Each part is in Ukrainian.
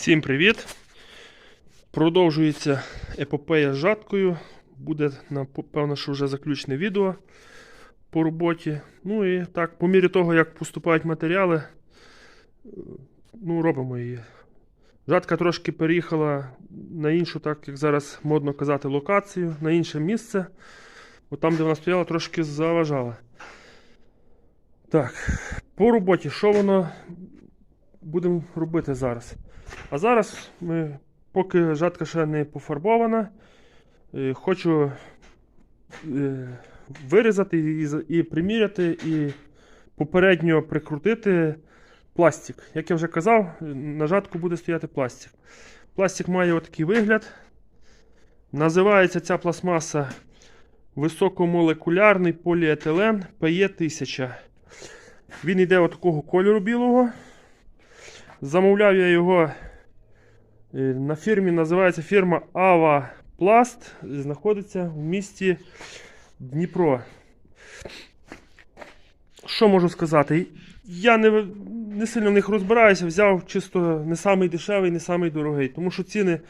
Всім привіт! Продовжується епопея з жаткою. Буде, напевно, що вже заключне відео по роботі. Ну і так, по мірі того, як поступають матеріали, е, ну, робимо її. Жатка трошки переїхала на іншу, так як зараз модно казати, локацію, на інше місце. Бо там, де вона стояла, трошки заважала. Так, по роботі, що воно будемо робити зараз? А зараз поки жатка ще не пофарбована, е, хочу е, вирізати і, приміряти, і попередньо прикрутити пластик. Як я вже казав, на жатку буде стояти пластик. Пластик має отакий вигляд. Називається ця пластмаса високомолекулярний поліетилен PE1000. Він йде отакого кольору білого. Замовляв я його е, на фірмі, називається фірма Ava Plast. Знаходиться в місті Дніпро. Що можу сказати? Я не, не сильно в них розбираюся, взяв чисто не самий дешевий, не самий дорогий. Тому що ціни.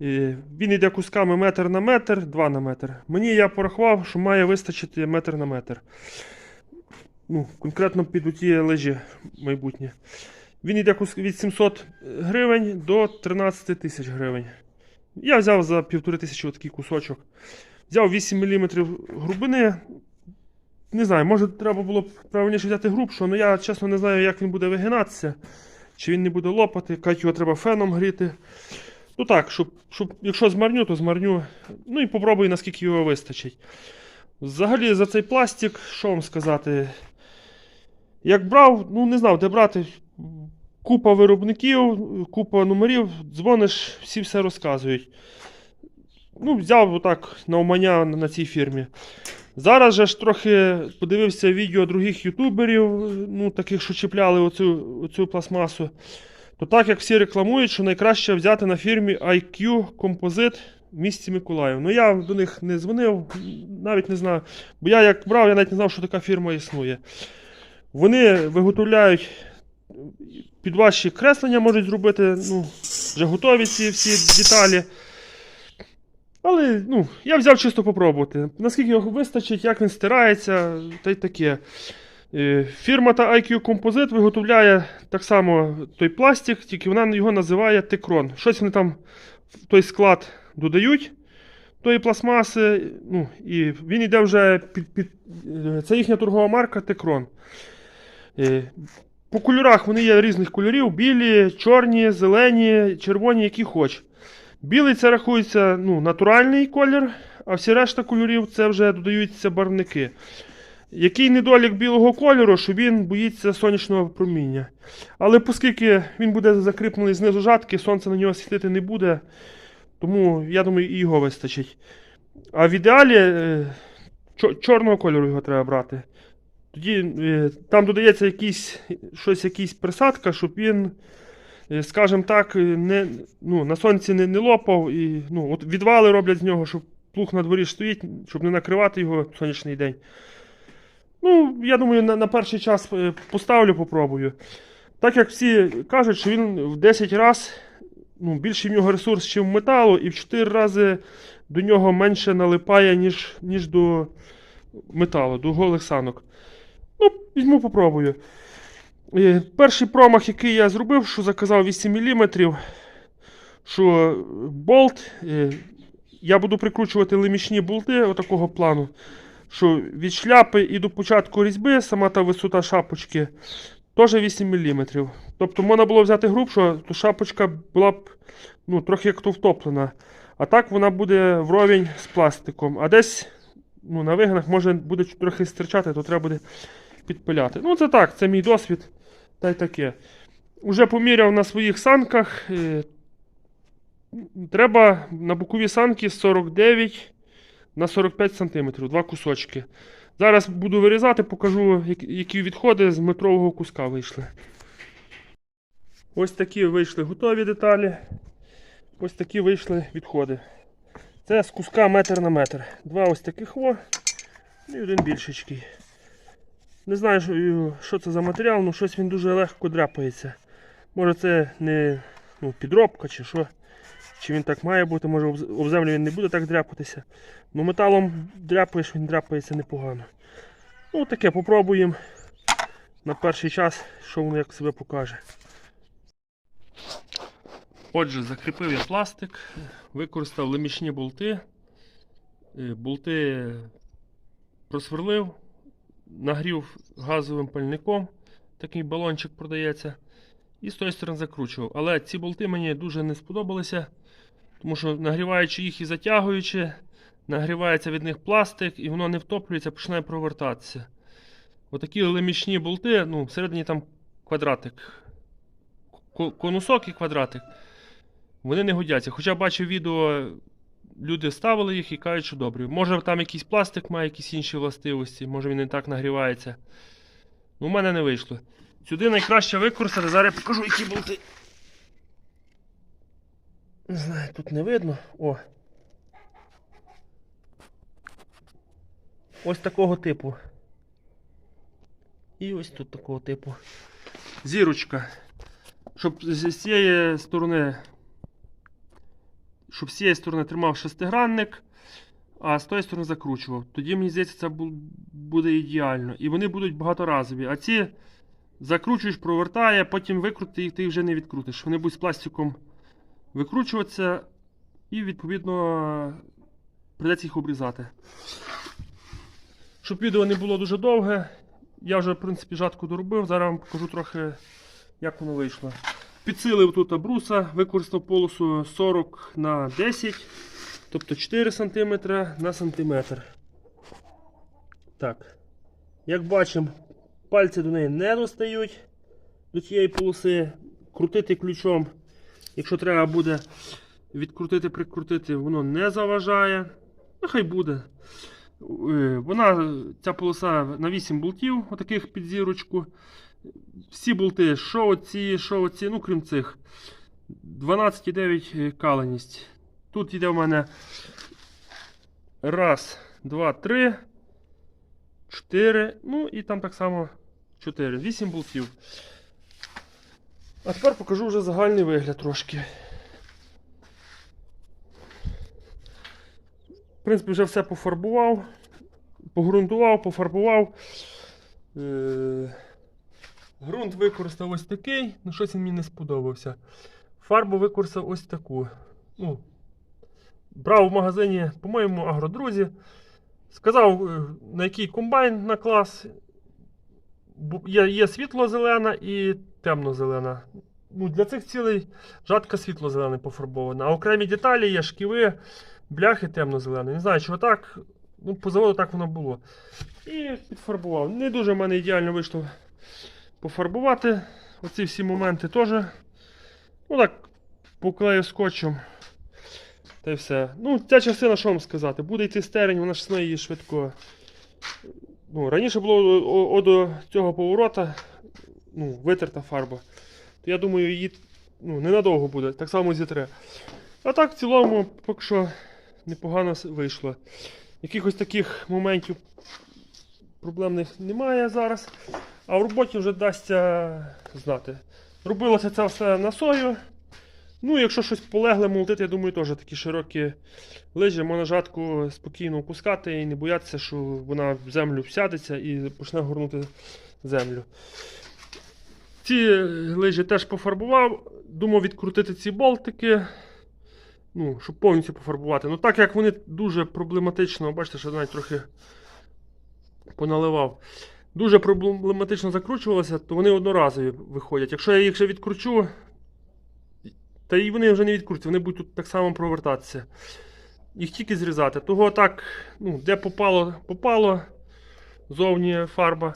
е, Він йде кусками метр на метр, 2 на метр. Мені я порахував, що має вистачити метр на метр. Ну, конкретно під оті лежі майбутнє. Він йде від 700 гривень до 13 тисяч гривень. Я взяв за півтори тисячі такий кусочок. Взяв 8 мм грубини. Не знаю, може треба було б правильніше взяти грубшу, але я чесно не знаю, як він буде вигинатися. Чи він не буде лопати, кажуть, його треба феном гріти. Ну так, щоб, щоб якщо змарню, то змарню. Ну і попробую, наскільки його вистачить. Взагалі за цей пластик, що вам сказати? Як брав, ну не знав, де брати. Купа виробників, купа номерів, дзвониш, всі все розказують. Ну, взяв отак на умання на цій фірмі. Зараз же ж трохи подивився відео других ютуберів, ну, таких, що чіпляли оцю, оцю пластмасу. То так як всі рекламують, що найкраще взяти на фірмі IQ Composite в місті Миколаїв. Ну я до них не дзвонив, навіть не знаю. Бо я як брав, я навіть не знав, що така фірма існує. Вони виготовляють під ваші креслення можуть зробити, ну, вже готові ці всі деталі. Але ну, я взяв чисто попробувати. Наскільки його вистачить, як він стирається, та й таке. Е, Фірма та IQ Composite виготовляє так само той пластик, тільки вона його називає Текрон. Щось вони там в той склад додають тої пластмаси. Ну, і він йде вже під. під е, це їхня торгова марка Текрон. По кольорах вони є різних кольорів: білі, чорні, зелені, червоні, які хоч. Білий це рахується ну, натуральний колір, а всі решта кольорів це вже додаються барвники. Який недолік білого кольору, що він боїться сонячного проміння. Але оскільки він буде закріплений знизу жатки, сонце на нього світити не буде, тому я думаю, і його вистачить. А в ідеалі е, чорного кольору його треба брати. Тоді е, там додається якийсь, щось, якийсь присадка, щоб він, е, скажімо так, е, не, ну, на сонці не, не лопав. І, ну, от відвали роблять з нього, щоб плуг на дворі стоїть, щоб не накривати його сонячний день. Ну, я думаю, на, на перший час поставлю, попробую. Так як всі кажуть, що він в 10 разів ну, більший в нього ресурс, ніж в металу, і в 4 рази до нього менше налипає, ніж, ніж до металу, до голих санок. Ну, візьму, попробую. Е, Перший промах, який я зробив, що заказав 8 мм, що болт, е, я буду прикручувати лимічні болти отакого плану, що від шляпи і до початку різьби, сама та висота шапочки, теж 8 мм. Тобто можна було взяти грубшу, то шапочка була б ну, трохи як то втоплена. А так вона буде вровень з пластиком. А десь ну, на вигинах може буде трохи стирчати, то треба буде підпиляти. Ну, це так, це мій досвід. Та й таке. Уже поміряв на своїх санках. е, Треба на бокові санки 49 на 45 см, два кусочки. Зараз буду вирізати, покажу, які відходи з метрового куска вийшли. Ось такі вийшли готові деталі. Ось такі вийшли відходи. Це з куска метр на метр. Два ось таких во і один більшечкий. Не знаю, що, що це за матеріал, але щось він дуже легко дряпається. Може це не ну, підробка чи що. Чи він так має бути, може об землю він не буде так дряпатися. Ну металом дряпаєш, він дряпається непогано. Ну таке попробуємо на перший час, що воно як себе покаже. Отже, закріпив я пластик, використав лемішні болти. Е, Болти просверлив, нагрів газовим пальником, такий балончик продається. І з тої сторони закручував. Але ці болти мені дуже не сподобалися, тому що нагріваючи їх і затягуючи, нагрівається від них пластик і воно не втоплюється, починає провертатися. Отакі лемішні болти, ну, всередині там квадратик. Конусок і квадратик. Вони не годяться. Хоча бачив відео, люди ставили їх і кажуть, що добрі. Може там якийсь пластик має якісь інші властивості, може він не так нагрівається. Ну, у мене не вийшло. Сюди найкраще використати. Зараз я покажу, які болти. Не знаю, тут не видно. О. Ось такого типу. І ось тут такого типу. Зірочка. Щоб з цієї сторони. Щоб з цієї сторони тримав шестигранник, а з тої сторони закручував. Тоді, мені здається, це буде ідеально. І вони будуть багаторазові. А ці закручуєш, провертає, потім викрути їх, ти їх вже не відкрутиш. Вони будуть з пластиком викручуватися, і, відповідно, придеться їх обрізати. Щоб відео не було дуже довге, я вже, в принципі, жатку доробив. Зараз вам покажу трохи, як воно вийшло. Підсилив тут бруса, використав полосу 40 на 10, тобто 4 см на сантиметр. Так. Як бачимо, пальці до неї не достають до цієї полоси. Крутити ключом, якщо треба буде відкрутити, прикрутити, воно не заважає. Нехай буде. Е, Вона, ця полоса на 8 болтів, отаких під зірочку. Всі болти, що оці, що оці, ну крім цих. 12,9 каленість. Тут йде в мене раз, два, три, чотири. Ну і там так само 4. 8 болтів. А тепер покажу вже загальний вигляд трошки. В принципі, вже все пофарбував, погрунтував, пофарбував. Е- Грунт використав ось такий, ну щось він мені не сподобався. Фарбу використав ось таку. Ну, брав в магазині, по-моєму, агродрузі. Сказав, е, на який комбайн на клас. Є, є світло-зелена і темно-зелена. Ну, для цих цілей жатка світло-зелена пофарбована. А окремі деталі є шківи, бляхи темно-зелені. Не знаю, чого так. Ну, по заводу так воно було. І підфарбував. Не дуже в мене ідеально вийшло пофарбувати. Оці всі моменти теж. Ну так, поклею скотчем. Та й все. Ну, ця частина, що вам сказати, буде йти стерень, вона ж її швидко. Ну, раніше було до цього поворота ну, витерта фарба. То я думаю, її ну, ненадовго буде, так само зітре. А так, в цілому, поки що непогано вийшло. Якихось таких моментів проблемних немає зараз. А в роботі вже дасться знати. Робилося це все на сою. Ну, якщо щось полегле молотити, я думаю, теж такі широкі лижі, можна жатку спокійно опускати і не боятися, що вона в землю всядеться і почне горнути землю. Ці лижі теж пофарбував. Думав відкрутити ці болтики. Ну, щоб повністю пофарбувати. Ну, так як вони дуже проблематично, бачите, що навіть трохи поналивав. Дуже проблематично закручувалися, то вони одноразові виходять. Якщо я їх ще відкручу, та і вони вже не відкрутяться, вони будуть тут так само провертатися. Їх тільки зрізати. Того так, ну, де попало, попало зовні фарба.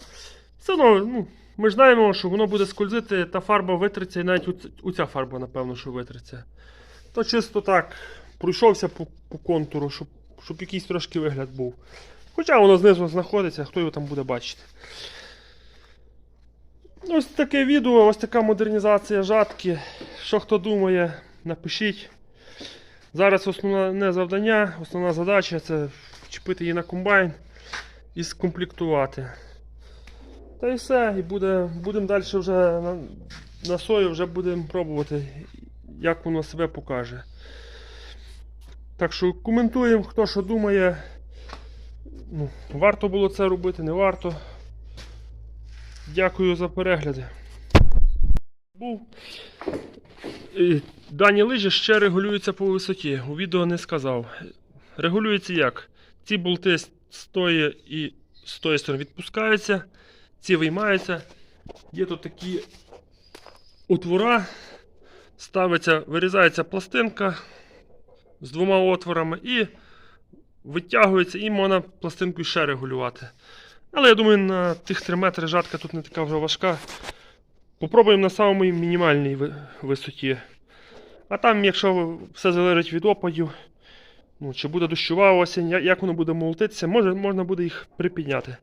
Все одно, ну, ми ж знаємо, що воно буде скользити, та фарба витреться, і навіть оц- оця фарба, напевно, що витреться. То чисто так пройшовся по, по контуру, щоб, щоб якийсь трошки вигляд був. Хоча воно знизу знаходиться, хто його там буде бачити. Ось таке відео, ось така модернізація жатки. Що хто думає, напишіть. Зараз основне завдання, основна задача це вчепити її на комбайн і скомплектувати. Та і все, і буде, будемо далі вже на, на сою вже будемо пробувати як воно себе покаже. Так що коментуємо, хто що думає. Ну, варто було це робити, не варто. Дякую за перегляди. Був. Дані лижі ще регулюються по висоті. У відео не сказав. Регулюється як? Ці болти з тої і з тої сторони відпускаються, ці виймаються. Є тут такі отвора. Ставиться, вирізається пластинка з двома отворами і витягується, і можна пластинку ще регулювати. Але я думаю, на тих 3 метри жатка тут не така вже важка. Попробуємо на самій мінімальній висоті. А там, якщо все залежить від опадів, ну, чи буде дощова осінь, як воно буде молотитися, може, можна буде їх припідняти.